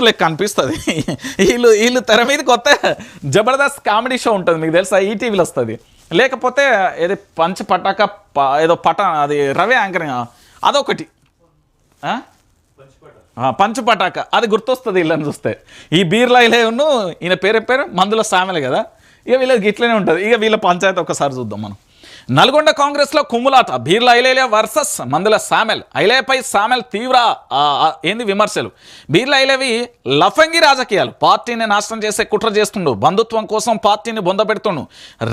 లెక్క అనిపిస్తుంది. వీళ్ళు వీళ్ళు తెర మీద కొత్త జబర్దస్త్ కామెడీ షో ఉంటుంది మీకు తెలుసా? ఈటీవీలో వస్తుంది. లేకపోతే ఏది పంచ పటాక ప- ఏదో పట అది రవి యాంకరింగ్ అదొకటి. ఆ? పంచ పటాక. అది గుర్తొస్తుంది వీళ్ళని చూస్తే. ఈ బీర్లా ఇలేను ఈయన పేరు పేరు మందుల సామెలు కదా? ఇక వీళ్ళకి ఇట్లనే ఉంటుంది. ఇక వీళ్ళ పంచాయతీ ఒకసారి చూద్దాం మనం. నల్గొండ కాంగ్రెస్లో కుమ్ములాత బీర్లా ఐలేలే వర్సెస్ మందుల సామెల్. ఐలేపై సామెల్ తీవ్ర ఏంది విమర్శలు? బీర్లా ఐలేవి లఫంగి రాజకీయాలు. పార్టీని నాశనం చేసే కుట్ర చేస్తుండు. బంధుత్వం కోసం పార్టీని బొందపెడుతుండు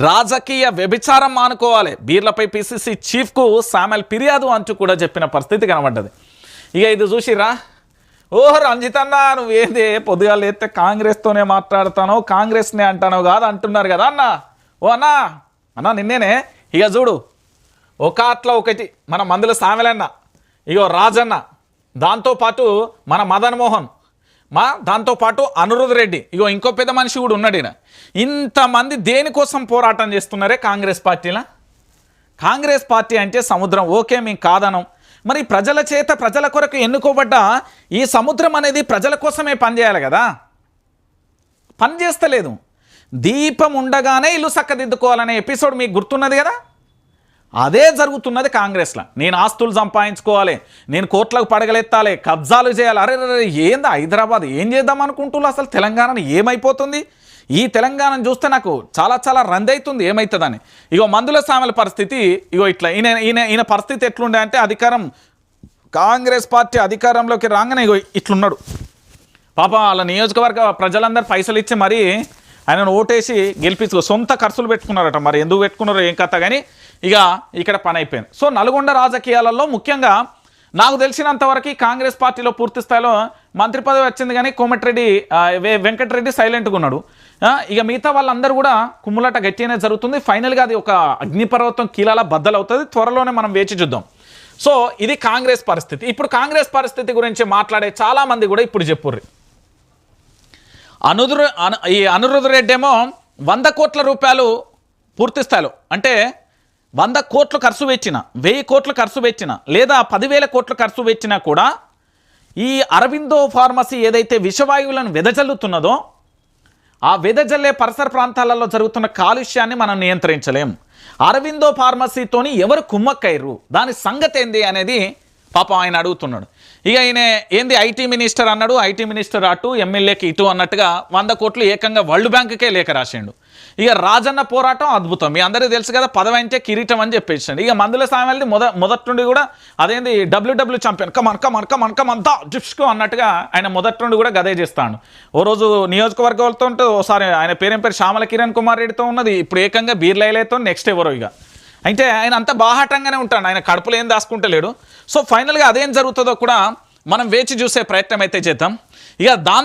రాజకీయ వ్యభిచారం మానుకోవాలి. బీర్లపై పిసిసి చీఫ్కు సామెల్ ఫిర్యాదు అంటూ కూడా చెప్పిన పరిస్థితి కనబడ్డది. ఇక ఇది చూసిరా ఓహో రంజిత్ అన్న నువ్వేంది? పొద్దుగా లేస్తే కాంగ్రెస్తోనే మాట్లాడతానో కాంగ్రెస్నే అంటానో కాదు అంటున్నారు కదా అన్న. ఓ అన్నా అన్న నిన్నేనే? ఇక చూడు ఒక అట్లా ఒకటి మన మందుల సామెలన్న ఇగో రాజన్న దాంతోపాటు మన మదన్ మోహన్ మా దాంతోపాటు అనురుద్ రెడ్డి ఇగో ఇంకో పెద్ద మనిషి కూడా ఉన్నాడు ఈయన. ఇంతమంది దేనికోసం పోరాటం చేస్తున్నారే కాంగ్రెస్ పార్టీలా? కాంగ్రెస్ పార్టీ అంటే సముద్రం ఓకే మేము కాదనం మరి ప్రజల చేత ప్రజల కొరకు ఎన్నుకోబడ్డ ఈ సముద్రం అనేది ప్రజల కోసమే పనిచేయాలి కదా? పని చేస్తలేదు దీపం ఉండగానే ఇల్లు చక్కదిద్దుకోవాలనే ఎపిసోడ్ మీకు గుర్తున్నది కదా? అదే జరుగుతున్నది కాంగ్రెస్లో. నేను ఆస్తులు సంపాదించుకోవాలి నేను కోట్లకు పడగలెత్తాలి కబ్జాలు చేయాలి. అరే అరే, ఏంది హైదరాబాద్? ఏం చేద్దాం అనుకుంటున్నారు అసలు? తెలంగాణను ఏమైపోతుంది? ఈ తెలంగాణను చూస్తే నాకు చాలా చాలా రందవుతుంది ఏమవుతుందని ఇగో మందుల సామెల పరిస్థితి ఇగో ఇట్లా ఈయన ఈయన ఈయన పరిస్థితి ఎట్లుండే అంటే అధికారం కాంగ్రెస్ పార్టీ అధికారంలోకి రాగానే ఇగో ఇట్లున్నాడు. పాప వాళ్ళ నియోజకవర్గ ప్రజలందరూ పైసలు ఇచ్చి మరి ఆయనను ఓటేసి గెలిపించుకో సొంత ఖర్చులు పెట్టుకున్నారట. మరి ఎందుకు పెట్టుకున్నారో ఏం కథ కానీ ఇక ఇక్కడ పని అయిపోయింది. సో నల్గొండ రాజకీయాలలో ముఖ్యంగా నాకు తెలిసినంత వరకు కాంగ్రెస్ పార్టీలో పూర్తి స్థాయిలో మంత్రి పదవి వచ్చింది కానీ కోమటిరెడ్డి వెంకటరెడ్డి సైలెంట్గా ఉన్నాడు. ఇక మిగతా వాళ్ళందరూ కూడా కుమ్ములాట గట్టిగానే జరుగుతుంది. ఫైనల్గా అది ఒక అగ్నిపర్వతం కీలాల బద్దలవుతుంది. త్వరలోనే మనం వేచి చూద్దాం. సో ఇది కాంగ్రెస్ పరిస్థితి. ఇప్పుడు కాంగ్రెస్ పరిస్థితి గురించి మాట్లాడే చాలామంది కూడా ఇప్పుడు చెప్పుర్రి. అనుదురు అను ఈ అనిరుద్ధ రెడ్డి ఏమో వంద కోట్ల రూపాయలు పూర్తి స్థాయిలో అంటే వంద కోట్లు ఖర్చు పెట్టిన వెయ్యి కోట్లు ఖర్చు పెట్టిన లేదా పదివేల కోట్లు ఖర్చు పెట్టినా కూడా ఈ అరవిందో ఫార్మసీ ఏదైతే విషవాయువులను వెదజల్లుతున్నదో ఆ వెదజల్లే పరిసర ప్రాంతాలలో జరుగుతున్న కాలుష్యాన్ని మనం నియంత్రించలేం. అరవిందో ఫార్మసీతోని ఎవరు కుమ్మక్కయ్యరు? దాని సంగతి ఏంది అనేది పాపం ఆయన అడుగుతున్నాడు. ఇక ఆయన ఏంది ఐటీ మినిస్టర్ అన్నాడు ఐటీ మినిస్టర్ అటు ఎమ్మెల్యేకి ఇటు అన్నట్టుగా వంద కోట్లు ఏకంగా వరల్డ్ బ్యాంకుకే లేఖ రాసిండు. ఇక రాజన్న పోరాటం అద్భుతం. మీ అందరికీ తెలుసు కదా పదవి అంటే కిరీటం అని చెప్పేసిండు ఇక మందుల సామెల్ని మొద మొదటి నుండి కూడా అదేంది W W champion come on come on come on కమంతా జిప్స్కు అన్నట్టుగా ఆయన మొదటి నుండి కూడా గదే చేస్తాడు. ఓ రోజు నియోజకవర్గాలతో ఉంటే ఓసారి ఆయన పేరేం పేరు? శ్యామల కిరణ్ కుమార్ రెడ్డితో ఉన్నది. ఇప్పుడు ఏకంగా బీర్లైలతో నెక్స్ట్ ఎవరో ఇక. అయితే ఆయన అంత బాహాటంగానే ఉంటాడు. ఆయన కడుపులో ఏం దాచుకుంటలేడు. సో ఫైనల్గా అదేం జరుగుతుందో కూడా మనం వేచి చూసే ప్రయత్నం అయితే చేద్దాం. ఇక దాని